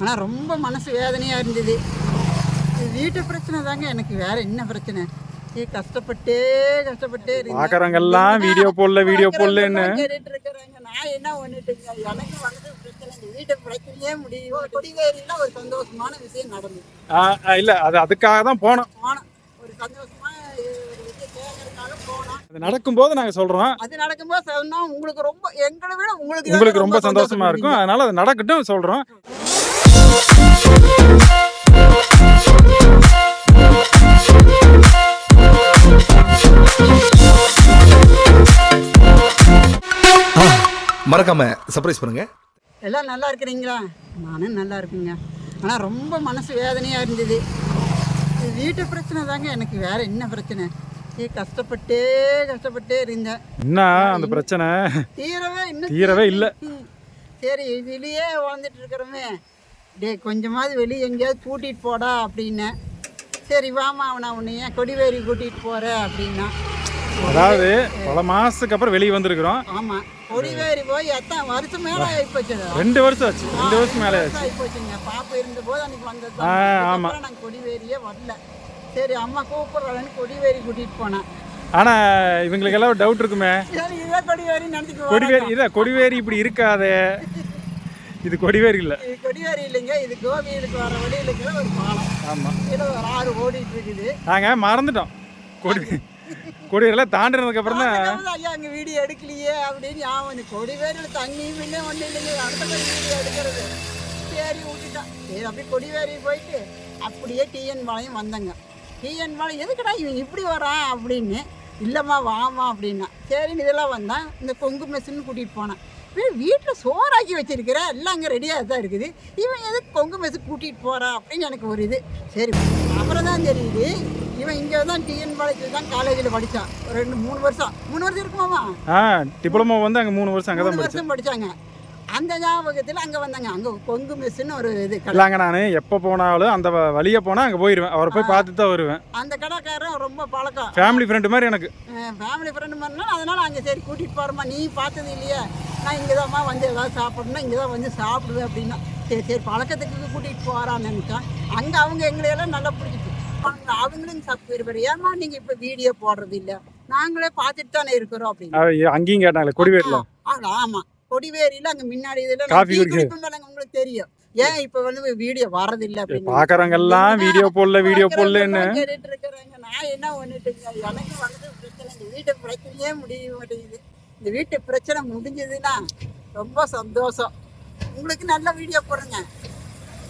ஆனால் ரொம்ப மனசு வேதனையாக இருந்தது. வீட்டு பிரச்சனை தாங்க எனக்கு வேற என்ன பிரச்சனை? ஏ கஷ்டப்பட்டே கஷ்டப்பட்டே எல்லாம் வீடியோ போடல வீடியோ போடலன்னு. கேட்டுட்டு இருக்கிறாங்க நான் என்ன பண்ணிட்டுங்க? எனக்கு வந்து பிரச்சனை. இந்த வீட்டு பிரச்சனையே முடியும் கொடிவேரியில் ஒரு சந்தோஷமான விஷயம் நடந்தது. இல்ல அது அதுக்காக தான் போனோம். போனோம். ஒரு சந்தோஷமா அது நடக்கும்போது நாங்க சொல்றோம். அது நடக்கும்போது சொன்னா உங்களுக்கு ரொம்ப எங்களை விட உங்களுக்கு உங்களுக்கு ரொம்ப சந்தோஷமா இருக்கும். அதனால அது நடக்கட்டும் சொல்றோம். மறக்காம சர்ப்ரைஸ் பண்ணுங்க. எல்லாம் நல்லா இருக்கிறீங்களா? நானும் நல்லா இருக்குங்க. ஆனால் ரொம்ப மனசு வேதனையாக இருந்தது. வீட்டு பிரச்சனை தாங்க எனக்கு வேற என்ன பிரச்சனை? ஏ கஷ்டப்பட்டே கஷ்டப்பட்டே இருந்தேன். என்ன அந்த பிரச்சனை? தீரவே இன்னும் தீரவே இல்ல. சரி வெளியே வாழ்ந்துட்டு இருக்கிறோமே. டே கொஞ்சமாவது வெளியே எங்கேயாவது கூட்டிகிட்டு போடா அப்படின்னேன் சரி வாமா அவனை உன்னை ஏன் கொடிவேரி கூட்டிகிட்டு போகிற அப்படின்னா. அதாவது பல மாசத்துக்கு அப்புறம் வெளியே வந்திருக்கிறோம். ஆமாம் கொடிவேரி போய் எத்தனை வருஷம் மேலே ஆகிப்போச்சு ரெண்டு வருஷம் ஆச்சு. ரெண்டு வருஷம் மேலே ஆச்சு. ஆகிப்போச்சுங்க பாப்பா இருந்தபோது அன்னைக்கு வந்தது ஆ, ஆமா. நாங்கள் கொடிவேரியே வரல. சரி அம்மா கூப்பிட்றான்னு கொடிவேரி கூட்டிகிட்டு போனேன். ஆனா இவங்களுக்கு எல்லாம் டவுட் இருக்குமே. கொடிவேரி கொடிவேரி இல்ல கொடிவேரி இப்படி இருக்காதே. இது கொடிவேரி இல்ல இது கொடிவேரி இல்லைங்க இது கோவிலுக்கு வர வழியில் இருக்கிற ஒரு பாலம். ஆமா. இதில் ஒரு ஆறு ஓடிட்டு இருக்குது. நாங்க மறந்துட்டோம். கொடி கொடிவேரியில் தாண்டினதுக்கு அப்புறம் தான் ஐயா அங்கே வீடியோ எடுக்கலையே அப்படின்னு ஞாபகம் கொடிவேரியில் தண்ணியும் இல்லை ஒன்றும் இல்லைங்க. அடுத்த வீடியோ எடுக்கிறது. சரி விட்டுட்டான் சரி அப்படியே கொடிவேரி போயிட்டு அப்படியே டிஎன் பாளையம் வந்தங்க. டிஎன் பாளையம் எதுக்குடா இவன் இப்படி வரான் அப்படின்னு. இல்லைம்மா வாமா அப்படின்னா. சரின்னு இதெல்லாம் வந்தான். இந்த கொங்கு மெஸ்ஸுன்னு கூட்டிகிட்டு போனான். வீட்டில் சோறாக்கி வச்சிருக்கிற எல்லாம் அங்கே ரெடியாக தான் இருக்குது. இவன் எதுக்கு கொங்கு மெஸ்ஸு கூட்டிகிட்டு போகிறான் அப்படின்னு எனக்கு ஒரு இது. சரி அப்புறம் தான் தெரியுது. இவன் இங்கே தான் டிஎன் பாளையத்தில் தான் காலேஜில் படித்தான் ஒரு ரெண்டு மூணு வருஷம். மூணு வருஷம் இருக்குமாமா? ஆ டிப்ளமோ வந்து அங்க மூணு வருஷம் அங்கே தான் வருஷம் படிச்சாங்க. அந்த ஞாபகத்தில் அங்கே வந்தாங்க. அங்கே கொங்கு மெஸ்ஸுன்னு ஒரு இது இல்லைங்க நான் எப்போ போனாலும் அந்த வழியே போனால் அங்கே போயிடுவேன் அவரை போய் பார்த்துட்டு தான் வருவேன். அந்த கடைக்காரன் ரொம்ப பழக்கம். ஃபேமிலி ஃப்ரெண்டு மாதிரி எனக்கு. ஃபேமிலி ஃப்ரெண்டு மாதிரினா அதனால் அங்கே சரி கூட்டிகிட்டு போகிறோமா நீ பார்த்தது இல்லையா. நான் இங்கே தான்மா வந்து ஏதாவது சாப்பிடணும் இங்கே தான் வந்து சாப்பிடுவேன் அப்படின்னா. சரி சரி பழக்கத்துக்கு கூட்டிகிட்டு போகிறான்னு நினச்சேன். அங்கே அவங்க எங்களையெல்லாம் நல்லா பிடிச்சிட்டு அவங்க அவங்களும் சாப்பிட்டு ஏமா நீங்கள் இப்போ வீடியோ போடுறது இல்லை. நாங்களே பார்த்துட்டு தானே இருக்கிறோம் அப்படின்னு. அங்கேயும் கேட்டாங்களே கொடிவேரியில்? ஆ, ஆமா. கொடிவேரியில அங்க முன்னாடி இதுல காஃபி உங்களுக்கு தெரியும். ஏன் இப்ப வந்து வீடியோ வரதில்லை அப்படின்னு. பார்க்கறவங்க எல்லாம் வீடியோ போடல வீடியோ போடலன்னு. கேட்டுட்டு இருக்கிறாங்க. நான் என்ன பண்ணிட்டுங்க எனக்கு வந்து பிரச்சனை வீட்டு பிரச்சனையே முடிய மாட்டேங்குது இந்த வீட்டு பிரச்சனை முடிஞ்சதுன்னா ரொம்ப சந்தோஷம். உங்களுக்கு நல்ல வீடியோ போடுங்க.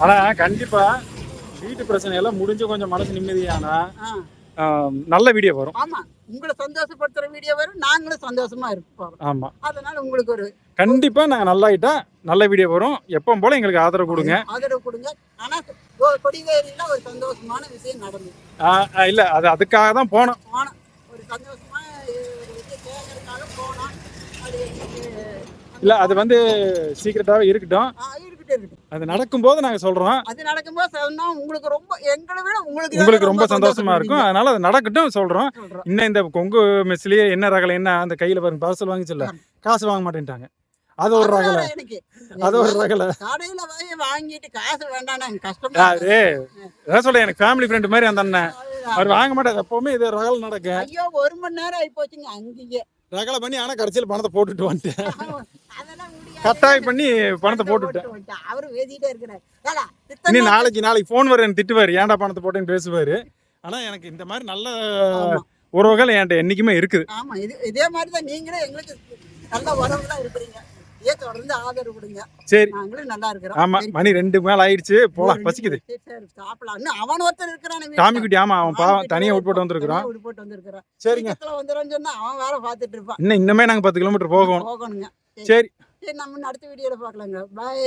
ஆனால் கண்டிப்பாக வீட்டு பிரச்சனையெல்லாம் முடிஞ்சு கொஞ்சம் மனசு நிம்மதியானா ஆம், நல்ல வீடியோ வரும். ஆமா உங்களை சந்தோஷப்படுத்துற வீடியோ வரும் நாங்களும் சந்தோஷமா இருப்போம். ஆமாம் அதனால உங்களுக்கு ஒரு கண்டிப்பாக நாங்கள் நல்லாயிட்டா நல்ல வீடியோ வரும். எப்போ போல எங்களுக்கு ஆதரவு கொடுங்க. ஆதரவு கொடுங்க. ஆனா கொடிவேரியில ஒரு சந்தோஷமான விஷயம் நடந்தது. இல்ல அது அதுக்காக தான் போனோம். போனோம். இல்ல அது வந்து சீக்கிரட்டாவே இருக்கட்டும். அது நடக்கும்போது நாங்க சொல்றோம். அது நடக்கும்போது சொன்னா உங்களுக்கு ரொம்ப எங்களை விட உங்களுக்கு உங்களுக்கு ரொம்ப சந்தோஷமா இருக்கும். அதனால அது நடக்கட்டும் சொல்றோம். சொல்றோம். இன்னும் இந்த கொங்கு மெஸ்லயே என்ன ரகலை என்ன அந்த கையில பாருங்க பார்சல் வாங்கி சொல்ல காசு வாங்க மாட்டேன்ட்டாங்க. அது ஒரு ரகலை. அது ஒரு ரகலை. கடையில வாங்கிட்டு காசு வேண்டாம் எனக்கு கஷ்டமா அது அதான் சொல்ல எனக்கு ஃபேமிலி ஃப்ரெண்டு மாதிரி அந்த அண்ணன். அவர் வாங்க மாட்டார். எப்பவுமே இது ரகலை நடக்கும் ஐயோ ஒரு மணி நேரம் ஆகி போச்சுங்க அங்கேயே. ரகலை பண்ணி ஆனா கடைசியில் பணத்தை போட்டுட்டு வந்துட்டேன். கட்டாயம் பண்ணி பணத்தை போட்டுவிட்டேன் போட்டு வந்துட்டேன். அவரு வேதிட்டே இருக்கிறார். நாள் நாளைக்கு நாளைக்கு ஃபோன் வர திட்டுவார். ஏன்டா பணத்தை போட்டேன்னு பேசுவாரு. ஆனா எனக்கு இந்த மாதிரி நல்ல. உறவுகள் என்கிட்ட என்னைக்குமே இருக்குது. ஆமா இது இதே மாதிரி தான் நீங்களும் எங்களுக்கு நல்ல உறவுகளா இருக்கிறீங்க. இதே தொடர்ந்து ஆதரவு கொடுங்க. சரி. நாங்களும் நல்லா இருக்கிறோம். ஆமா மணி ரெண்டு மேல ஆயிடுச்சு. போலாம் பசிக்குது. சாப்பிடலாம். இன்னும் அவன் ஒருத்தர் இருக்கிறான் டாமி குட்டி ஆமா அவன் பாவம் தனியா விட்டு வந்திருக்கிறோம் விட்டு போட்டு வந்திருக்கிறான். சரிங்க. வந்துடுறேன்னு சொன்னா அவன் வேற பாத்துட்டு இருப்பான். இன்னும் இன்னுமே நாங்க பத்து கிலோமீட்டர் போகணும். போகணுங்க. சரி. சரி. நம்ம அடுத்த வீடியோல பார்க்கலாங்க. பாய்